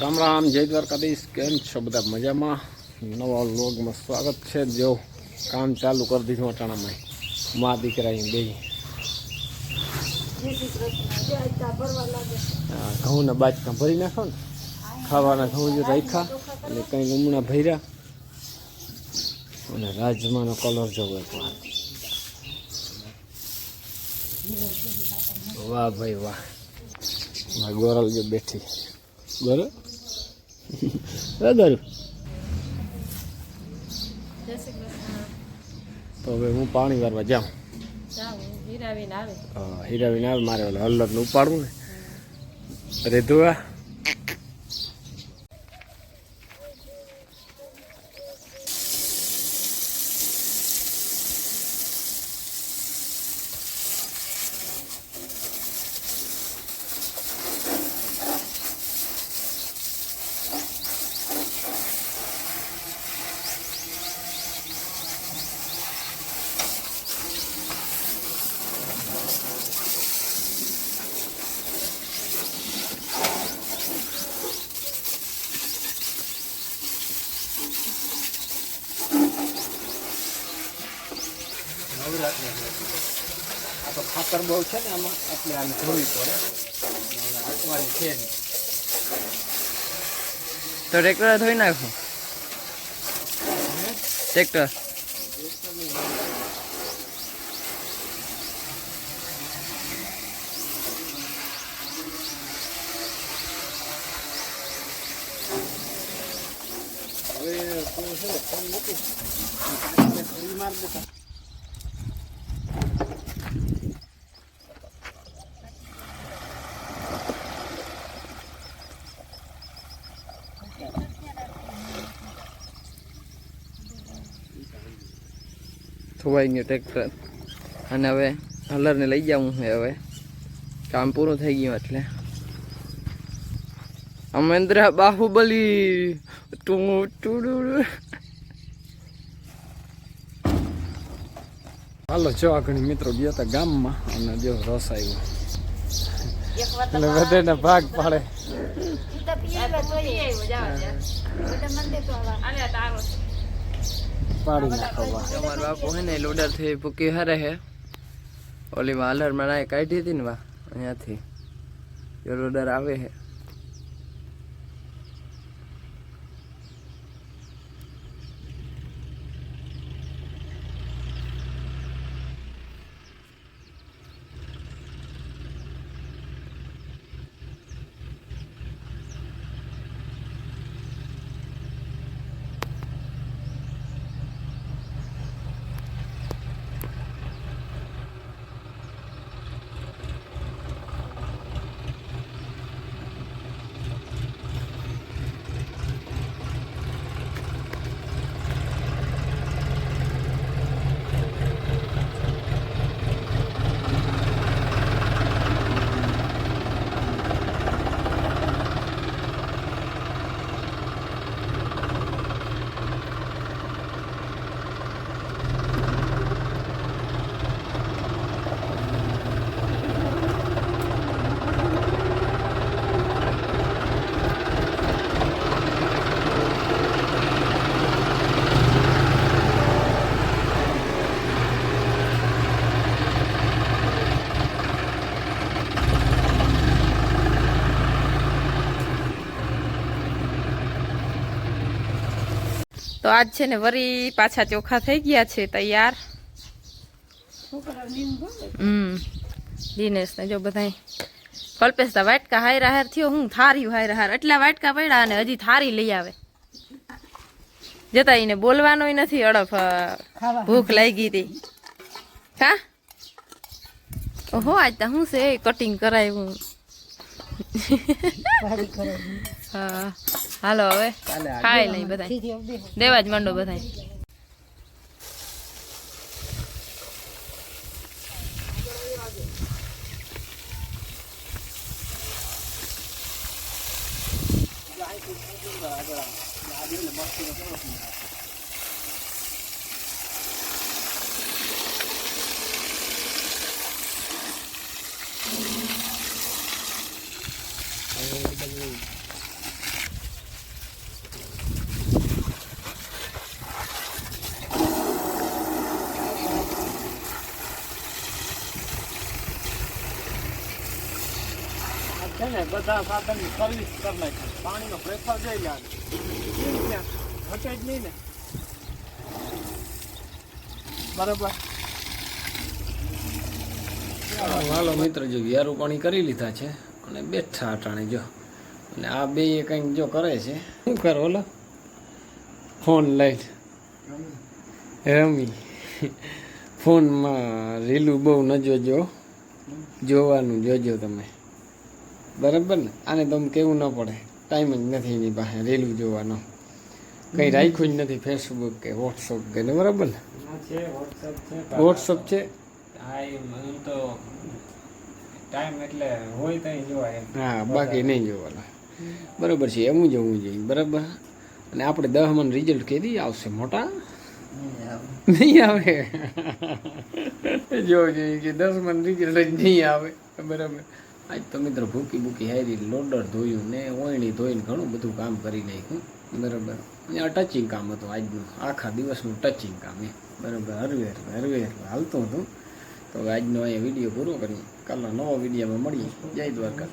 રામ રામ, જય દ્વારકાધીશ. કેમ છો બધા? મજામાં? નવા લોગમાં સ્વાગત છે. જો કામ ચાલુ કરી દીધું અટાણામાં. મા દીકરા બે ઘઉંના બાજકા ભરી નાખો ને. ખાવાના ઘઉં જે રાખ્યા અને કંઈક હમણાં ભર્યા. અને રાજમાનો કલર જોવો વાહ ભાઈ વાહ. ગોરલ જો બેઠી. બરોબર બરાબર તો હવે હું પાણી વારવા જાઉં. હીરાવીને આવે. હા, હીરાવીને આવે મારે ઓલા હલ્લરને ઉપાડવું ને. અરે આ તો ખાતર બહુ છે ને આમાં એટલે આને ધોવી પડે. હવે છે નહીં. તો ટ્રેક્ટર ધોઈ નાખો. ટ્રેક્ટર હવે તું છે ફોન મૂકી કાંઈને દેતા ધોવાઈ ગયું ટ્રેક્ટર અને હવે હલરને લઈ જવું છે હવે. કામ પૂરું થઈ ગયું એટલે. અમેન્દ્ર બાહુબલી તું તું હાલો જો આગળ મિત્રો ગયા હતા ગામમાં અને જો રસ આવ્યો. એટલે બધાને ભાગ પાડે. આલે તારો પાડી નાખવા અમાર બાપુ હે ને લોડરથી ભૂકી હરે હે. ઓલી વાલરમાં કાઢી હતી ને વા અહીંયાથી. લોડર આવે હે. તો આજ છે ને વરી પાછા ચોખા થઈ ગયા છે તૈયાર. હમ દિનેશ ને જો બધાય કલ્પેશતા વાટકા હાયરા હાર થયો હું થારી હાયરા હાર. એટલા વાટકા પડ્યા અને હજી થારી લઈ આવે. જતા એને બોલવાનો નથી અડફ ભૂખ લાગી હતી. હા? ઓહો આજ તો શું છે કટિંગ કરાવ્યું હા. હાલો હવે ખાઈ લઈ બધા દેવા જ માંડો બધા આગળ બધા સાધન સર્વિસ કરી નાખી. પાણીનો પ્રેશર જઈ લાગે ઘટે જ નહીં ને. બરાબર? હાલો મિત્ર, જો વ્યારું પાણી કરી લીધા છે અને બેઠા અટાણે જો. અને આ બે એ કંઈક જો કરે છે. શું કરો ઓલો? ફોન લાઈટ રમી. ફોનમાં રીલું બહુ ન જોજો. જોવાનું જોજો તમે. બરાબર ને? આને તમે કેવું ન પડે. ટાઈમ જ નથી એની પાસે રેલું જોવાનો. કંઈ રાખ્યું જ નથી ફેસબુક કે વોટ્સઅપ કે બરાબર ને? વોટ્સઅપ છે હા બાકી નહીં જોવાના. બરાબર છે એમ જોવું જોઈએ બરાબર. અને આપણે દહ મન રિઝલ્ટ કેદી આવશે મોટા? નહીં આવે. જોવું જોઈએ કે દસ મન રિઝલ્ટ નહીં આવે. બરાબર. આજ તો મિત્રો ભૂકી ભૂકી હારી લોડર ધોયું ને ઓયણી ધોઈને ઘણું બધું કામ કરી નાખ્યું. બરાબર. આ ટચિંગ કામ હતું આજનું. આખા દિવસનું ટચિંગ કામ એ. બરાબર. હરવેર હરવેર. હાલતું હતું. તો આજનો અહીંયા વીડિયો પૂરો કરીએ. કાલનો નવો વિડીયોમાં મળીએ. જય દ્વારકા